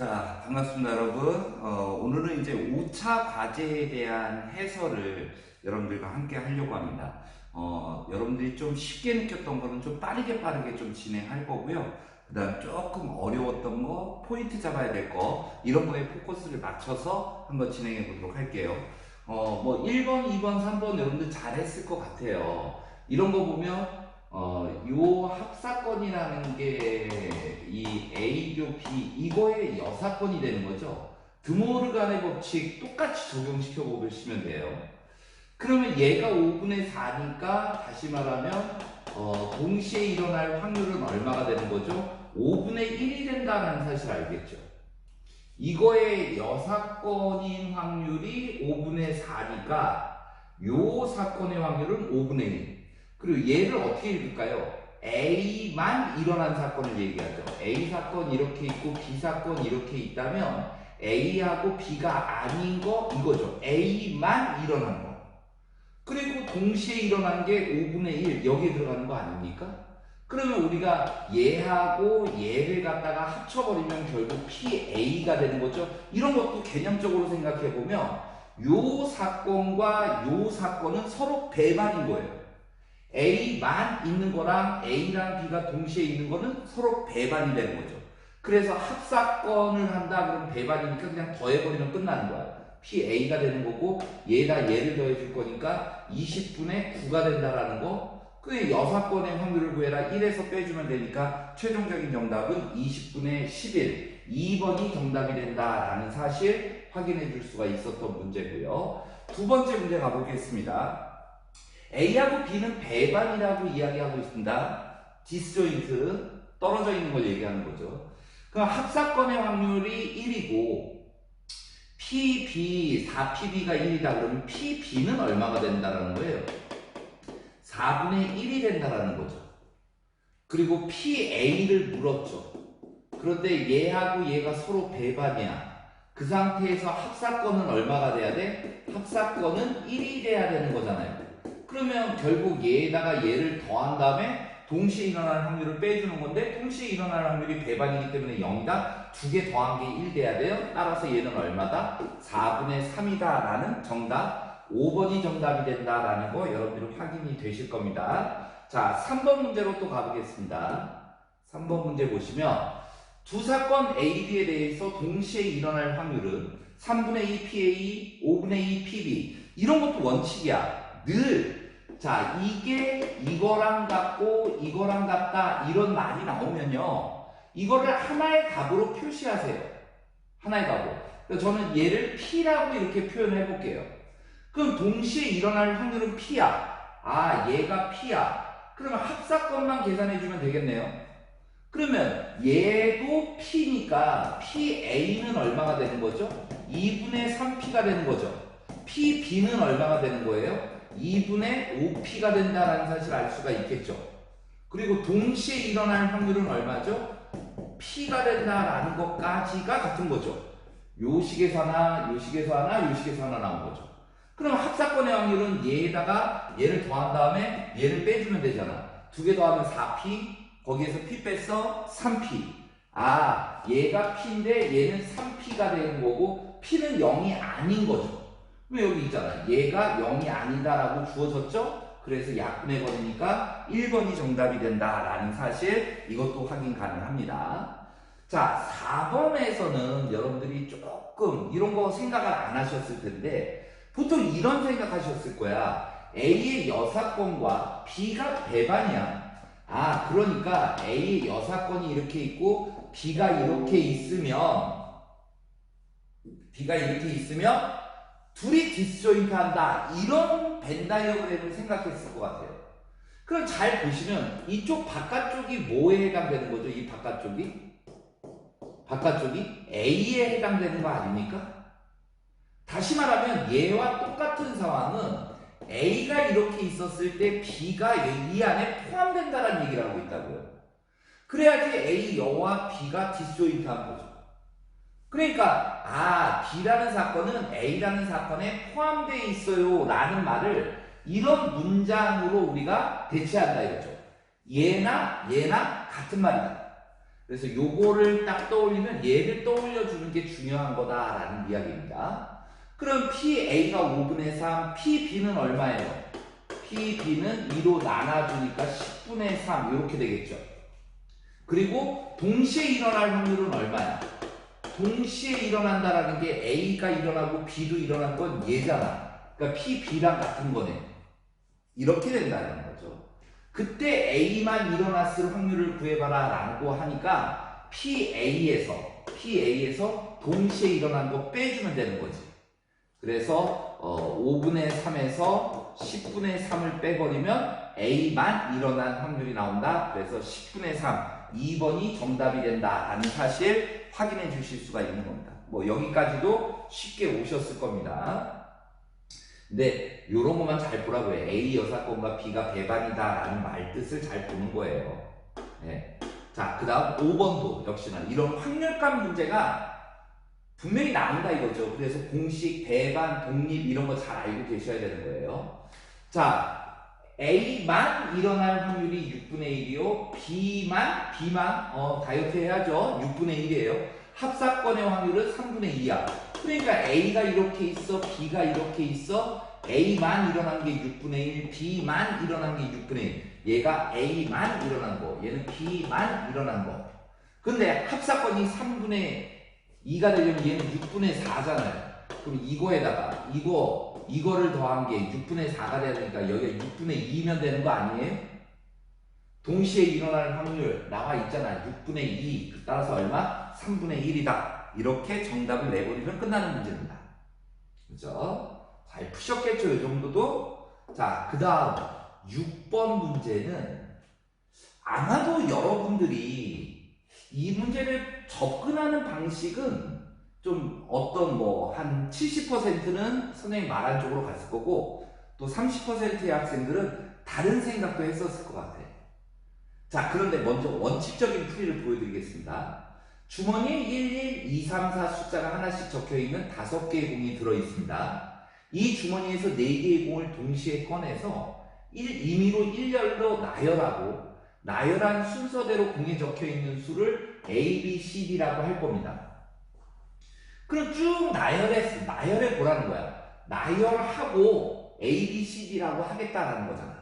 자, 반갑습니다, 여러분. 어, 오늘은 이제 5차 과제에 대한 해설을 여러분들과 함께 하려고 합니다. 어, 여러분들이 좀 쉽게 느꼈던 거는 좀 빠르게 빠르게 좀 진행할 거고요. 그 다음 조금 어려웠던 거, 포인트 잡아야 될 거, 이런 거에 포커스를 맞춰서 한번 진행해 보도록 할게요. 어, 뭐 1번, 2번, 3번 여러분들 잘했을 것 같아요. 이런 거 보면 어, 요 합사건이라는 게 이 A교 B 이거의 여사건이 되는 거죠. 드모르간의 법칙 똑같이 적용시켜 보시면 돼요. 그러면 얘가 5분의 4니까 다시 말하면 어, 동시에 일어날 확률은 얼마가 되는 거죠? 5분의 1이 된다는 사실 알겠죠? 이거의 여사건인 확률이 5분의 4니까 요 사건의 확률은 5분의 1. 그리고 얘를 어떻게 읽을까요? A만 일어난 사건을 얘기하죠. A 사건 이렇게 있고 B 사건 이렇게 있다면 A하고 B가 아닌 거 이거죠. A만 일어난 거. 그리고 동시에 일어난 게 5분의 1 여기에 들어가는 거 아닙니까? 그러면 우리가 얘하고 얘를 갖다가 합쳐버리면 결국 PA가 되는 거죠. 이런 것도 개념적으로 생각해 보면 요 사건과 요 사건은 서로 배반인 거예요. A만 있는 거랑 A랑 B가 동시에 있는 거는 서로 배반이 되는 거죠. 그래서 합사건을 한다 그러면 배반이니까 그냥 더해버리면 끝나는 거야. PA가 되는 거고 얘다 얘를 더해줄 거니까 20분의 9가 된다라는 거. 그 여사건의 확률을 구해라 1에서 빼주면 되니까 최종적인 정답은 20분의 11. 2번이 정답이 된다라는 사실 확인해 줄 수가 있었던 문제고요. 두 번째 문제 가보겠습니다. A하고 B는 배반이라고 이야기하고 있습니다. 디스조인트 떨어져 있는 걸 얘기하는 거죠. 그럼 합사건의 확률이 1이고 PB 4PB가 1이다 그러면 PB는 얼마가 된다라는 거예요. 4분의 1이 된다라는 거죠. 그리고 PA를 물었죠. 그런데 얘하고 얘가 서로 배반이야. 그 상태에서 합사건은 얼마가 돼야 돼? 합사건은 1이 돼야 되는 거잖아요. 그러면 결국 얘에다가 얘를 더한 다음에 동시에 일어날 확률을 빼주는 건데 동시에 일어날 확률이 배반이기 때문에 0이다. 두 개 더한 게 1 돼야 돼요. 따라서 얘는 얼마다? 4분의 3이다 라는 정답 5번이 정답이 된다라는 거 여러분들이 확인이 되실 겁니다. 자 3번 문제로 또 가보겠습니다. 3번 문제 보시면 두 사건 A, B에 대해서 동시에 일어날 확률은 3분의 2 PA, 5분의 2 PB 이런 것도 원칙이야. 늘 자, 이게 이거랑 같고 이거랑 같다 이런 말이 나오면요. 이거를 하나의 값으로 표시하세요. 하나의 값으로. 저는 얘를 P라고 이렇게 표현해 볼게요. 그럼 동시에 일어날 확률은 P야. 아, 얘가 P야. 그러면 합사건만 계산해 주면 되겠네요. 그러면 얘도 P니까 PA는 얼마가 되는 거죠? 2분의 3P가 되는 거죠. PB는 얼마가 되는 거예요? 2분의 5P가 된다는 사실을 알 수가 있겠죠. 그리고 동시에 일어날 확률은 얼마죠? P가 된다라는 것까지가 같은 거죠. 요 식에서 하나, 요 식에서 하나, 요 식에서 하나 나온 거죠. 그럼 합사건의 확률은 얘에다가 얘를 더한 다음에 얘를 빼주면 되잖아. 두 개 더하면 4P, 거기에서 P 뺐어 3P. 아, 얘가 P인데 얘는 3P가 되는 거고 P는 0이 아닌 거죠. 왜 여기 있잖아. 얘가 0이 아니다라고 주어졌죠? 그래서 약분해 버리니까 1번이 정답이 된다라는 사실 이것도 확인 가능합니다. 자, 4번에서는 여러분들이 조금 이런 거 생각을 안 하셨을 텐데 보통 이런 생각하셨을 거야. A의 여사건과 B가 배반이야. 아, 그러니까 A의 여사건이 이렇게 있고 B가 이렇게 있으면 B가 이렇게 있으면 둘이 디스조인트 한다. 이런 벤다이어그램을 생각했을 것 같아요. 그럼 잘 보시면 이쪽 바깥쪽이 뭐에 해당되는 거죠? 이 바깥쪽이? 바깥쪽이 A에 해당되는 거 아닙니까? 다시 말하면 얘와 똑같은 상황은 A가 이렇게 있었을 때 B가 이 안에 포함된다는 얘기를 하고 있다고요. 그래야지 A 여와 B가 디스조인트한 거죠. 그러니까 아 B라는 사건은 A라는 사건에 포함되어 있어요 라는 말을 이런 문장으로 우리가 대체한다 이거죠. 얘나 얘나 같은 말이다. 그래서 요거를 딱 떠올리면 얘를 떠올려 주는 게 중요한 거다라는 이야기입니다. 그럼 PA가 5분의 3, PB는 얼마예요? PB는 2로 나눠주니까 10분의 3 이렇게 되겠죠. 그리고 동시에 일어날 확률은 얼마야? 동시에 일어난다라는 게 A가 일어나고 B도 일어난 건 얘잖아. 그러니까 PB랑 같은 거네. 이렇게 된다는 거죠. 그때 A만 일어났을 확률을 구해봐라 라고 하니까 PA에서 PA에서 동시에 일어난 거 빼주면 되는 거지. 그래서 어, 5분의 3에서 10분의 3을 빼버리면 A만 일어난 확률이 나온다. 그래서 10분의 3, 2번이 정답이 된다라는 사실 확인해 주실 수가 있는 겁니다. 뭐 여기까지도 쉽게 오셨을 겁니다. 근데 이런 것만 잘 보라고요. A 여사건과 B가 배반이다라는 말 뜻을 잘 보는 거예요. 네. 자, 그 다음 5번도 역시나 이런 확률감 문제가 분명히 나온다 이거죠. 그래서 공식, 배반, 독립 이런 거 잘 알고 계셔야 되는 거예요. 자, A만 일어날 확률이 6분의 1이요. B만, B만, 어, 다이어트 해야죠. 6분의 1이에요. 합사건의 확률은 3분의 2야. 그러니까 A가 이렇게 있어, B가 이렇게 있어. A만 일어난 게 6분의 1, B만 일어난 게 6분의 1. 얘가 A만 일어난 거, 얘는 B만 일어난 거. 근데 합사건이 3분의 2가 되려면 얘는 6분의 4잖아요. 그럼 이거에다가 이거 이거를 더한 게 6분의 4가 되니까 여기가 6분의 2면 되는 거 아니에요? 동시에 일어나는 확률 나와 있잖아. 6분의 2. 따라서 얼마? 3분의 1이다. 이렇게 정답을 내버리면 끝나는 문제입니다. 그죠? 잘 푸셨겠죠? 이 정도도? 자, 그 다음 6번 문제는 아마도 여러분들이 이 문제를 접근하는 방식은 좀 어떤 뭐 한 70%는 선생님 말한 쪽으로 갔을 거고 또 30%의 학생들은 다른 생각도 했었을 것 같아요. 자, 그런데 먼저 원칙적인 풀이를 보여드리겠습니다. 주머니에 1, 1, 2, 3, 4 숫자가 하나씩 적혀 있는 다섯 개의 공이 들어 있습니다. 이 주머니에서 네 개의 공을 동시에 꺼내서 1, 임의로 일렬로 나열하고 나열한 순서대로 공에 적혀 있는 수를 A, B, C, D라고 할 겁니다. 그럼 쭉 나열해, 나열해 보라는 거야. 나열하고 A, B, C, D라고 하겠다라는 거잖아.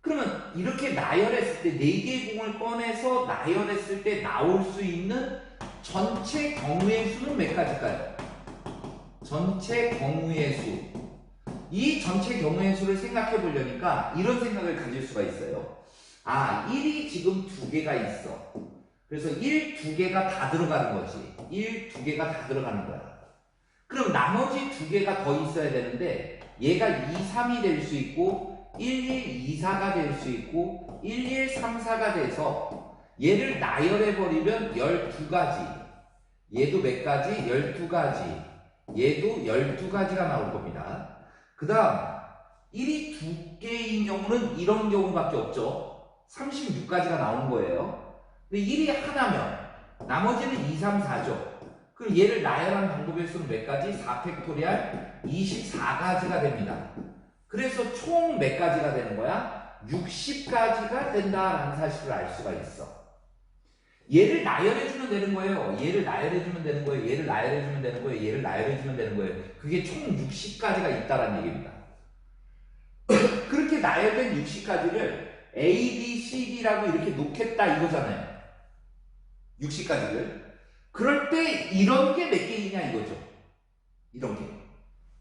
그러면 이렇게 나열했을 때네 개의 공을 꺼내서 나열했을 때 나올 수 있는 전체 경우의 수는 몇 가지일까요? 전체 경우의 수. 이 전체 경우의 수를 생각해 보려니까 이런 생각을 가질 수가 있어요. 아, 1이 지금 두 개가 있어. 그래서 1, 두 개가 다 들어가는 거지. 1, 두 개가 다 들어가는 거야. 그럼 나머지 두 개가 더 있어야 되는데 얘가 2, 3이 될 수 있고 1, 1, 2, 4가 될 수 있고 1, 1, 3, 4가 돼서 얘를 나열해버리면 12가지. 얘도 몇 가지? 12가지. 얘도 12가지가 나올 겁니다. 그 다음 1이 두 개인 경우는 이런 경우밖에 없죠. 36가지가 나오는 거예요. 근데 1이 하나면 나머지는 2, 3, 4죠. 그럼 얘를 나열한 방법의 수는 몇 가지? 4팩토리알 24가지가 됩니다. 그래서 총 몇 가지가 되는 거야? 60가지가 된다라는 사실을 알 수가 있어. 얘를 나열해주면 되는 거예요. 얘를 나열해주면 되는 거예요. 얘를 나열해주면 되는 거예요. 얘를 나열해주면 되는 거예요. 그게 총 60가지가 있다라는 얘기입니다. 그렇게 나열된 60가지를 A, B, C, D라고 이렇게 놓겠다 이거잖아요. 60가지를. 그럴 때 이런 게 몇 개이냐 이거죠. 이런 게.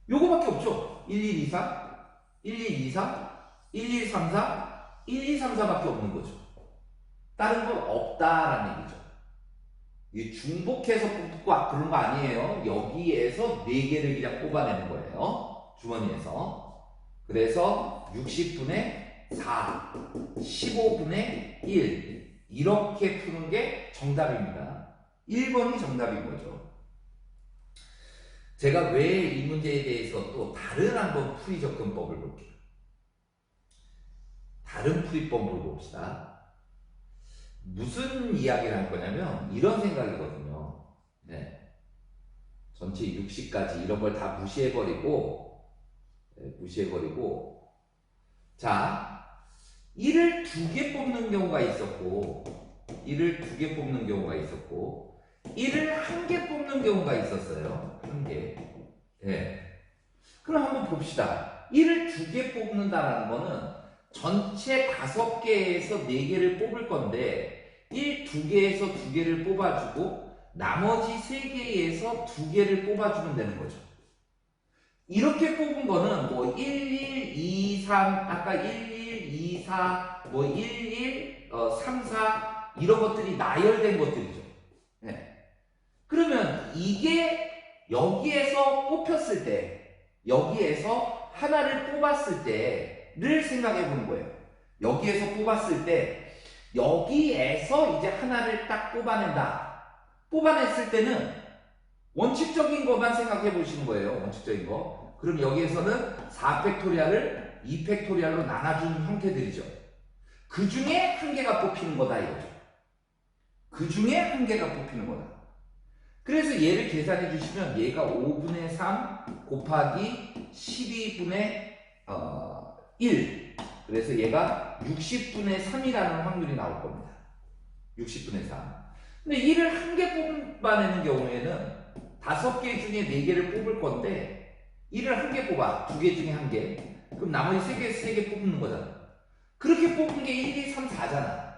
요거밖에 없죠. 1, 2, 2, 3, 1, 2, 2, 3, 1, 1, 3, 4, 1, 2, 3, 4밖에 없는 거죠. 다른 건 없다라는 얘기죠. 이 중복해서 뽑고 아, 그런 거 아니에요. 여기에서 4개를 그냥 뽑아내는 거예요. 주머니에서. 그래서 60분의 4, 15분의 1 이렇게 푸는 게 정답입니다. 1번이 정답인 거죠. 제가 왜 이 문제에 대해서 또 다른 한번 풀이 접근법을 볼게요. 다른 풀이법을 봅시다. 무슨 이야기를 할 거냐면 이런 생각이거든요. 네. 전체 60까지 이런 걸 다 무시해버리고 네, 무시해버리고 자 1을 두 개 뽑는 경우가 있었고 1을 두 개 뽑는 경우가 있었고 1을 한 개 뽑는 경우가 있었어요. 한 개. 예. 그럼 한번 봅시다. 1을 두 개 뽑는다는 거는 전체 다섯 개에서 네 개를 뽑을 건데 1 두 개에서 두 개를 뽑아주고 나머지 세 개에서 두 개를 뽑아주면 되는 거죠. 이렇게 뽑은 거는 뭐 1, 1, 2, 3, 아까 1, 1, 2, 4, 뭐 1, 1, 어, 3, 4 이런 것들이 나열된 것들이죠. 네. 그러면 이게 여기에서 뽑혔을 때, 여기에서 하나를 뽑았을 때를 생각해 보는 거예요. 여기에서 뽑았을 때, 여기에서 이제 하나를 딱 뽑아낸다. 뽑아냈을 때는 원칙적인 것만 생각해 보시는 거예요. 원칙적인 거. 그럼 여기에서는 4팩토리알을 2팩토리알로 나눠주는 형태들이죠. 그 중에 한 개가 뽑히는 거다 이거죠. 그 중에 한 개가 뽑히는 거다. 그래서 얘를 계산해 주시면 얘가 5분의 3 곱하기 12분의 어, 1. 그래서 얘가 60분의 3이라는 확률이 나올 겁니다. 60분의 3. 근데 1을 한 개 뽑아내는 경우에는 다섯 개 중에 네 개를 뽑을 건데 1을 한 개 뽑아. 두 개 중에 한 개. 그럼 나머지 세 개, 세 개 뽑는 거잖아. 그렇게 뽑은 게 1, 2, 3, 4잖아.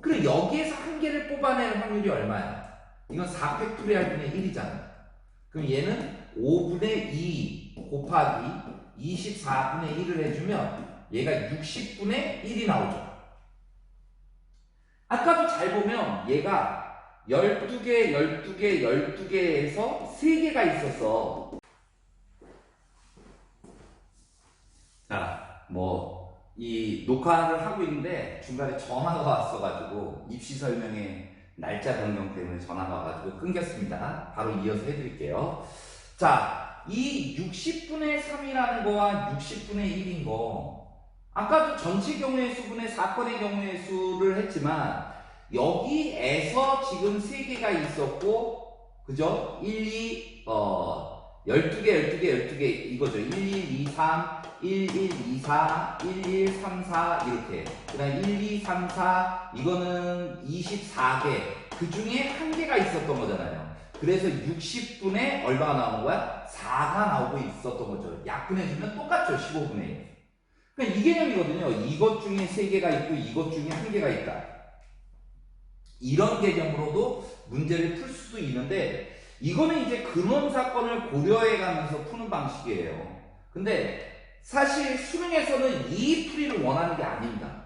그럼 여기에서 한 개를 뽑아내는 확률이 얼마야? 이건 4팩토리알 분의 1이잖아. 그럼 얘는 5분의 2 곱하기 24분의 1을 해주면 얘가 60분의 1이 나오죠. 아까도 잘 보면 얘가 12개, 12개, 12개에서 3개가 있었어. 자, 뭐, 이 녹화를 하고 있는데 중간에 전화가 왔어가지고 입시 설명회 날짜 변경 때문에 전화가 와가지고 끊겼습니다. 바로 이어서 해드릴게요. 자, 이 60분의 3이라는 거와 60분의 1인 거, 아까도 전체 경우의 수분의 사건의 경우의 수를 했지만, 여기에서 지금 3개가 있었고, 그죠? 1, 2, 어, 12개, 12개, 12개, 이거죠. 1, 1, 2, 3, 1, 1, 2, 4, 1, 1, 3, 4, 이렇게. 그 다음 1, 2, 3, 4, 이거는 24개. 그 중에 한 개가 있었던 거잖아요. 그래서 60분에 얼마가 나오는 거야? 4가 나오고 있었던 거죠. 약분해주면 똑같죠. 15분의 1. 그러니까 이 개념이거든요. 이것 중에 3개가 있고 이것 중에 한 개가 있다. 이런 개념으로도 문제를 풀 수도 있는데 이거는 이제 근원 사건을 고려해 가면서 푸는 방식이에요. 근데 사실 수능에서는 이 풀이를 원하는 게 아닙니다.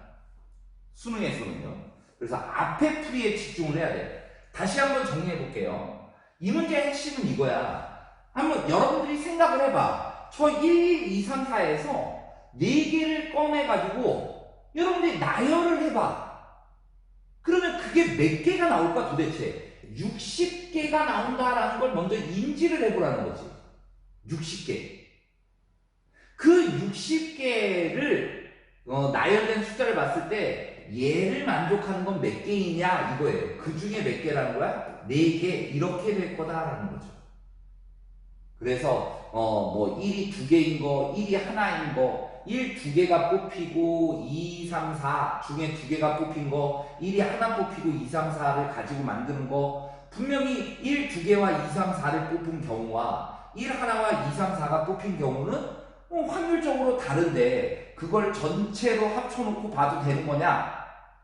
수능에서는요. 그래서 앞에 풀이에 집중을 해야 돼. 다시 한번 정리해 볼게요. 이 문제의 핵심은 이거야. 한번 여러분들이 생각을 해봐. 저 1, 1, 2, 3, 4에서 4개를 꺼내가지고 여러분들이 나열을 해봐. 그러면 그게 몇 개가 나올까 도대체? 60개가 나온다라는 걸 먼저 인지를 해보라는 거지. 60개. 그 60개를 어, 나열된 숫자를 봤을 때 얘를 만족하는 건 몇 개이냐 이거예요. 그 중에 몇 개라는 거야? 4개 이렇게 될 거다라는 거죠. 그래서 어, 뭐 1이 두 개인 거, 1이 하나인 거, 1 두 개가 뽑히고 2, 3, 4 중에 두 개가 뽑힌 거, 1이 하나 뽑히고 2, 3, 4를 가지고 만드는 거 분명히 1 두 개와 2, 3, 4를 뽑은 경우와 1 하나와 2, 3, 4가 뽑힌 경우는 어, 확률적으로 다른데 그걸 전체로 합쳐놓고 봐도 되는 거냐?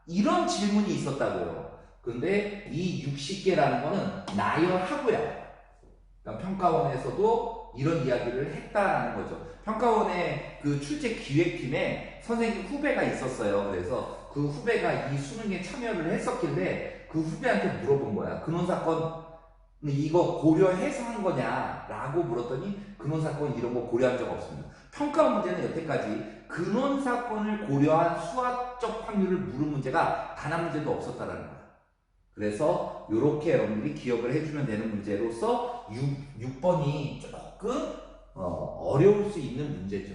이런 질문이 있었다고요. 근데 이 60개라는 거는 나열하고요. 그러니까 평가원에서도 이런 이야기를 했다라는 거죠. 평가원의 그 출제 기획팀에 선생님 후배가 있었어요. 그래서 그 후배가 이 수능에 참여를 했었길래 그 후배한테 물어본 거야. 근원사건 이거 고려해서 한 거냐? 라고 물었더니 근원사건 이런 거 고려한 적 없습니다. 평가원 문제는 여태까지 근원사건을 고려한 수학적 확률을 물은 문제가 단 한 문제도 없었다라는 거야. 그래서 이렇게 여러분들이 기억을 해주면 되는 문제로서 6, 6번이 조금 어, 려울수 있는 문제죠.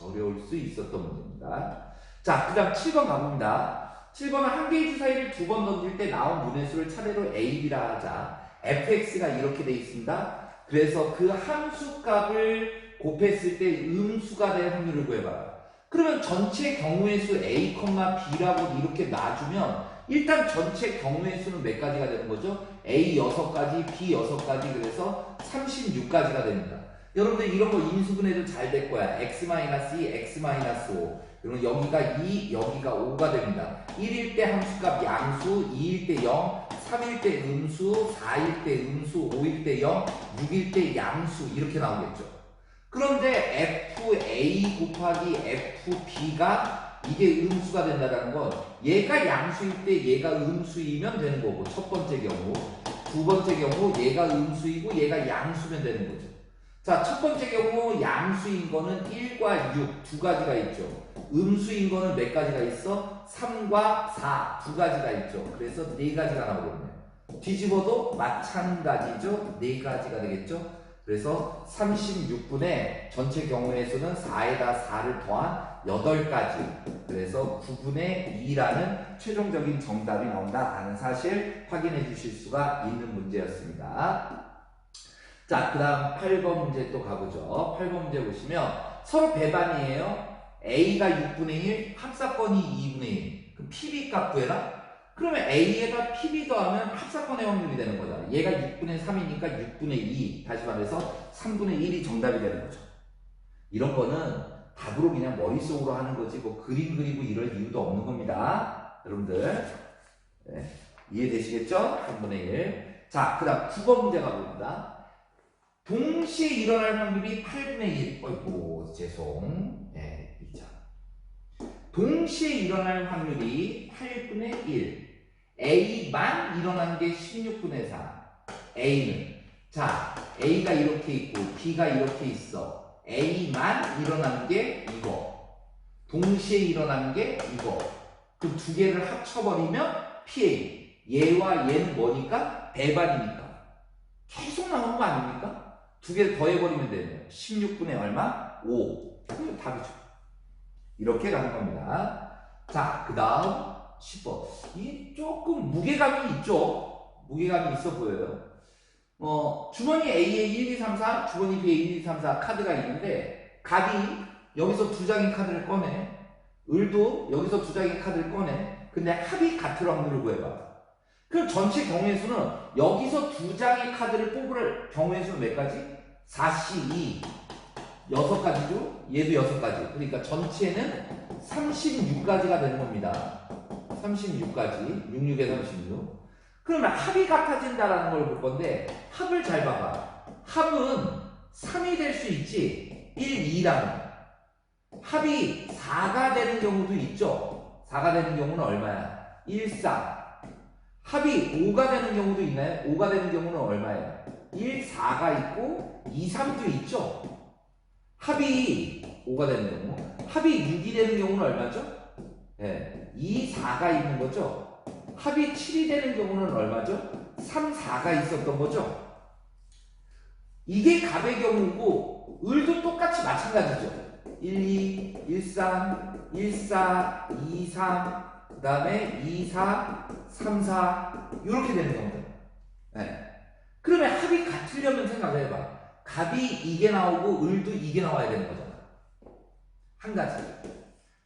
어려울 수 있었던 문제입니다. 자, 그 다음 7번 가봅니다. 7번은 한 개의 주사위를 두 번 던질 때 나온 문의 수를 차례로 A, B라 하자. fx가 이렇게 돼 있습니다. 그래서 그 함수 값을 곱했을 때 음수가 될 확률을 구해봐라. 그러면 전체 경우의 수 A, B라고 이렇게 놔주면 일단 전체 경우의 수는 몇 가지가 되는 거죠? A 6가지, B 6가지, 그래서 36가지가 됩니다. 여러분들 이런 거 인수분해도 잘 될 거야. x-2, x-5. 그러면 여기가 2, 여기가 5가 됩니다. 1일 때 함수값 양수, 2일 때 0, 3일 때 음수, 4일 때 음수, 5일 때 0, 6일 때 양수 이렇게 나오겠죠. 그런데 FA 곱하기 FB가 이게 음수가 된다는 건 얘가 양수일 때 얘가 음수이면 되는 거고 첫 번째 경우 두 번째 경우 얘가 음수이고 얘가 양수면 되는 거죠. 자, 첫 번째 경우 양수인 거는 1과 6 두 가지가 있죠. 음수인 거는 몇 가지가 있어? 3과 4 두 가지가 있죠. 그래서 네 가지가 나오거든요. 뒤집어도 마찬가지죠. 네 가지가 되겠죠. 그래서 36분의 전체 경우의 수는 4에다 4를 더한 8가지. 그래서 9분의 2라는 최종적인 정답이 나온다라는 사실 확인해 주실 수가 있는 문제였습니다. 자, 그 다음 8번 문제 또 가보죠. 8번 문제 보시면 서로 배반이에요. A가 6분의 1, 합사건이 2분의 1. 그럼 PB 값 구해라? 그러면 A에다 PB 더하면 합사건의 확률이 되는 거잖아. 얘가 6분의 3이니까 6분의 2. 다시 말해서 3분의 1이 정답이 되는 거죠. 이런 거는 답으로 그냥 머릿속으로 하는 거지 뭐 그림 그리고 이럴 이유도 없는 겁니다. 여러분들. 네, 이해되시겠죠? 3분의 1. 자, 그 다음 9번 문제 가봅니다. 동시에 일어날 확률이 8분의 1. 어이구, 죄송. 네, 2점. 동시에 일어날 확률이 8분의 1. A만 일어난 게 16분의 4. A는. 자, A가 이렇게 있고, B가 이렇게 있어. A만 일어난 게 이거. 동시에 일어난 게 이거. 그럼 두 개를 합쳐버리면 PA. 얘와 얘는 뭐니까? 배반이니까. 계속 나오는 거 아닙니까? 두 개 더해버리면 되네요. 16분의 얼마? 5. 그럼 답이죠. 이렇게 가는 겁니다. 자, 그 다음 10번. 이 조금 무게감이 있죠? 무게감이 있어 보여요. 어, 주머니 A에 1, 2, 3, 4, 주머니 B에 1, 2, 3, 4 카드가 있는데, 갑이 여기서 두 장의 카드를 꺼내. 을도 여기서 두 장의 카드를 꺼내. 근데 합이 같을 확률을 구해봐. 그럼 전체 경우의 수는 여기서 두 장의 카드를 뽑을 경우의 수는 몇 가지? 4C 2. 여섯 가지죠? 얘도 여섯 가지. 그러니까 전체는 36가지가 되는 겁니다. 36가지. 66에 36. 그러면 합이 같아진다라는 걸 볼 건데, 합을 잘 봐봐. 합은 3이 될 수 있지. 1, 2랑. 합이 4가 되는 경우도 있죠. 4가 되는 경우는 얼마야? 1, 4. 합이 5가 되는 경우도 있나요? 5가 되는 경우는 얼마예요? 1, 4가 있고 2, 3도 있죠. 합이 5가 되는 경우, 합이 6이 되는 경우는 얼마죠? 예, 2, 4가 있는 거죠. 합이 7이 되는 경우는 얼마죠? 3, 4가 있었던 거죠. 이게 갑의 경우고 을도 똑같이 마찬가지죠. 1, 2, 1, 3, 1, 4, 2, 3, 그 다음에 2, 4, 3, 4 이렇게 되는 경우들. 네. 그러면 합이 같으려면 생각을 해봐. 갑이 이게 나오고 을도 이게 나와야 되는 거잖아. 한 가지.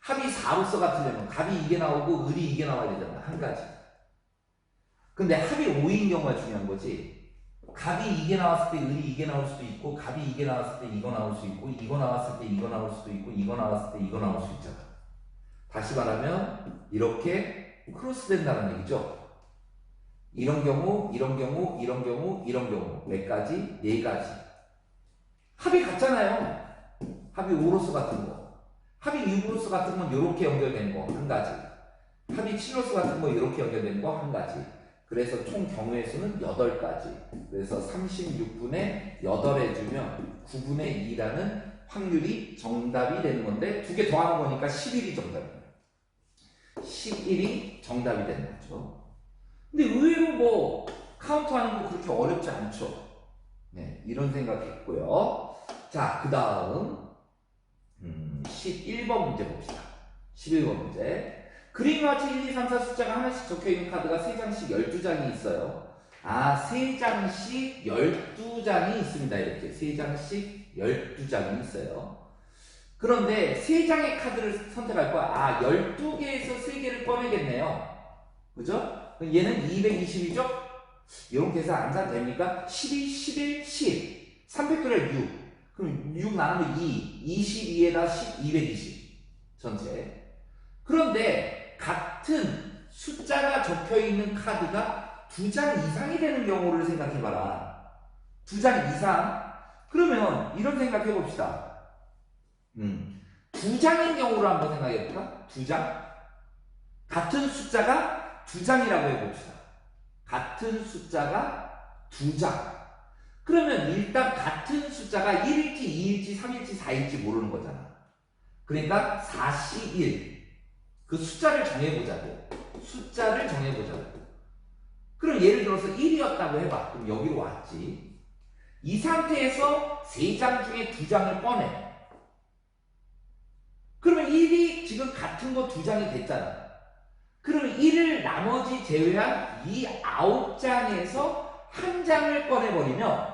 합이 4로서 같으려면 갑이 이게 나오고 을이 이게 나와야 되잖아. 한 가지. 근데 합이 5인 경우가 중요한 거지. 갑이 이게 나왔을 때 을이 이게 나올 수도 있고 갑이 이게 나왔을 때 이거 나올 수 있고 이거 나왔을 때 이거 나올 수도 있고 이거 나왔을 때 이거 나올 수 있잖아. 다시 말하면 이렇게 크로스 된다는 얘기죠. 이런 경우, 이런 경우, 이런 경우, 이런 경우 몇 가지? 네 가지. 합이 같잖아요. 합이 5로스 같은 거. 합이 6로스 같은 건 이렇게 연결된 거 한 가지. 합이 7로스 같은 거 이렇게 연결된 거 한 가지. 그래서 총 경우의 수는 8가지. 그래서 36분의 8에 주면 9분의 2라는 확률이 정답이 되는 건데 두 개 더하는 거니까 11이 정답이에요. 11이 정답이 되는 거죠. 근데 의외로 뭐 카운트하는 거 그렇게 어렵지 않죠. 네, 이런 생각했고요. 자, 그 다음 음, 11번 문제 봅시다. 11번 문제. 그림과 같이 1, 2, 3, 4 숫자가 하나씩 적혀있는 카드가 3장씩 12장이 있어요. 아, 3장씩 12장이 있습니다. 이렇게 3장씩 12장이 있어요. 그런데 3장의 카드를 선택할 거야. 아, 12개에서 3개를 꺼내겠네요. 그죠? 얘는 220이죠? 이런 계산 안 사도 됩니까? 12, 11, 10. 3팩토리얼 6. 그럼 6 나누면 2. 22에다 10, 220. 전체. 그런데 같은 숫자가 적혀 있는 카드가 두 장 이상이 되는 경우를 생각해봐라. 두 장 이상? 그러면 이런 생각해 봅시다. 음. 두 장인 경우로 한번 생각해 볼까? 두 장? 같은 숫자가 두 장이라고 해 봅시다. 같은 숫자가 두 장. 그러면 일단 같은 숫자가 1일지, 2일지, 3일지, 4일지 모르는 거잖아. 그러니까 4시 1. 그 숫자를 정해보자고. 숫자를 정해보자고. 그럼 예를 들어서 1이었다고 해봐. 그럼 여기로 왔지. 이 상태에서 세 장 중에 두 장을 꺼내. 그러면 1이 지금 같은 거 두 장이 됐잖아. 그러면 1을 나머지 제외한 이 아홉 장에서 한 장을 꺼내버리면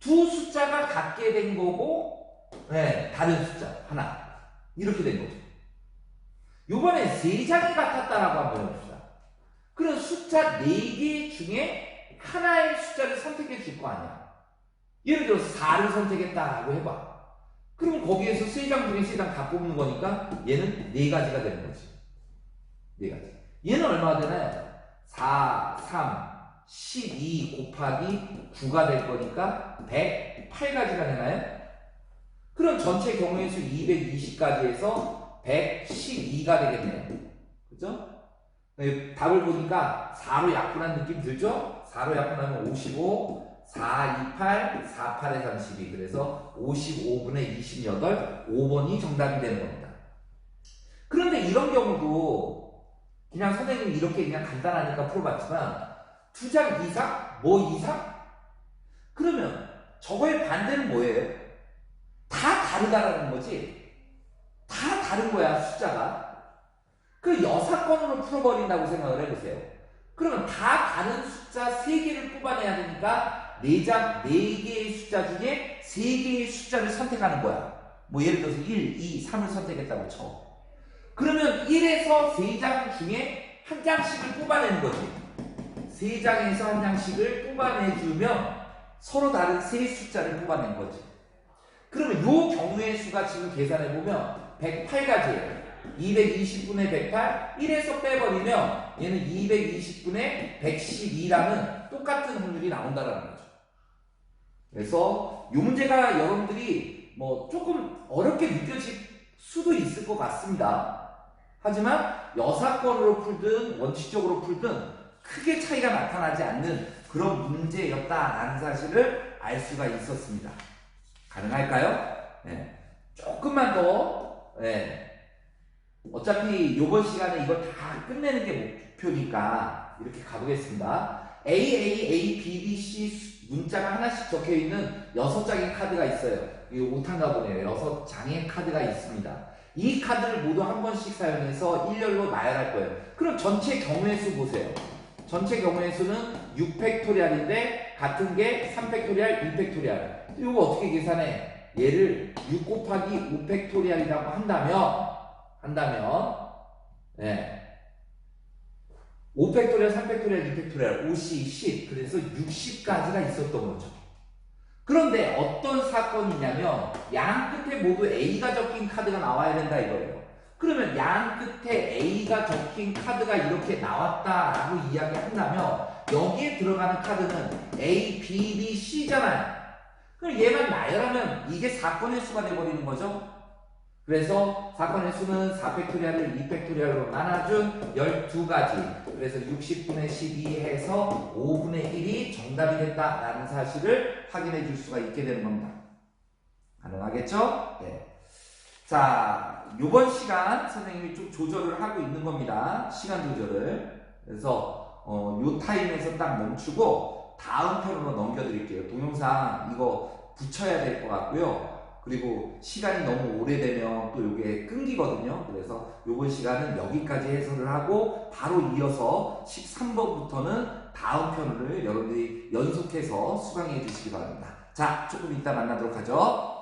두 숫자가 같게 된 거고, 네, 다른 숫자 하나. 이렇게 된 거죠. 요번에 세 장이 같았다라고 한번 해봅시다. 그럼 숫자 4개 중에 하나의 숫자를 선택해 줄 거 아니야. 예를 들어서 4를 선택했다라고 해봐. 그러면 거기에서 세 장 중에 세 장 다 뽑는 거니까 얘는 네 가지가 되는 거지. 네 가지. 얘는 얼마가 되나요? 4, 3, 12 곱하기 9가 될 거니까 108가지가 되나요? 그럼 전체 경우의 수 220까지에서 112가 되겠네요. 그죠? 네, 답을 보니까 4로 약분한 느낌 들죠? 4로 약분하면 55, 4, 2, 8, 4, 8에 32. 그래서 55분의 28, 5번이 정답이 되는 겁니다. 그런데 이런 경우도 그냥 선생님이 이렇게 그냥 간단하니까 풀어봤지만 두 장 이상? 뭐 이상? 그러면 저거의 반대는 뭐예요? 다 다르다라는 거지. 다 다른 거야, 숫자가. 그 여사건으로 풀어버린다고 생각을 해보세요. 그러면 다 다른 숫자 3개를 뽑아내야 되니까 4장, 4개의 숫자 중에 3개의 숫자를 선택하는 거야. 뭐 예를 들어서 1, 2, 3을 선택했다고 쳐. 그러면 1에서 3장 중에 한 장씩을 뽑아내는 거지. 3장에서 한 장씩을 뽑아내주면 서로 다른 세 숫자를 뽑아낸 거지. 그러면 요 경우의 수가 지금 계산해보면 108가지예요. 220분의 108, 1에서 빼버리면 얘는 220분의 112라는 똑같은 확률이 나온다는 거죠. 그래서 이 문제가 여러분들이 뭐 조금 어렵게 느껴질 수도 있을 것 같습니다. 하지만 여사건으로 풀든 원칙적으로 풀든 크게 차이가 나타나지 않는 그런 문제였다라는 사실을 알 수가 있었습니다. 가능할까요? 네. 조금만 더, 네. 어차피 이번 시간에 이걸 다 끝내는 게 목표니까 이렇게 가보겠습니다. A, A, A, B, B, C 문자가 하나씩 적혀 있는 여섯 장의 카드가 있어요. 이거 못한가 보네요. 여섯 장의 카드가 있습니다. 이 카드를 모두 한 번씩 사용해서 일렬로 나열할 거예요. 그럼 전체 경우의 수 보세요. 전체 경우의 수는 6팩토리알인데 같은 게 3팩토리알, 2팩토리알. 이거 어떻게 계산해? 얘를 6 곱하기 5 팩토리알이라고 한다면 한다면 예. 5팩토리알, 3팩토리알, 2팩토리알, 5시, 10 그래서 60까지가 있었던 거죠. 그런데 어떤 사건이냐면 양 끝에 모두 A가 적힌 카드가 나와야 된다 이거예요. 그러면 양 끝에 A가 적힌 카드가 이렇게 나왔다라고 이야기한다면 여기에 들어가는 카드는 A, B, B, C잖아요. 그럼 얘만 나열하면 이게 사건의 수가 돼버리는 거죠. 그래서 사건의 수는 4팩토리알을 2팩토리알로 나눠준 12가지. 그래서 60분의 12 해서 5분의 1이 정답이 된다라는 사실을 확인해 줄 수가 있게 되는 겁니다. 가능하겠죠? 네. 자, 이번 시간 선생님이 좀 조절을 하고 있는 겁니다. 시간 조절을. 그래서 어, 요 타임에서 딱 멈추고 다음 편으로 넘겨드릴게요. 동영상 이거 붙여야 될 것 같고요. 그리고 시간이 너무 오래되면 또 이게 끊기거든요. 그래서 이번 시간은 여기까지 해설을 하고 바로 이어서 13번부터는 다음 편을 여러분들이 연속해서 수강해 주시기 바랍니다. 자, 조금 이따 만나도록 하죠.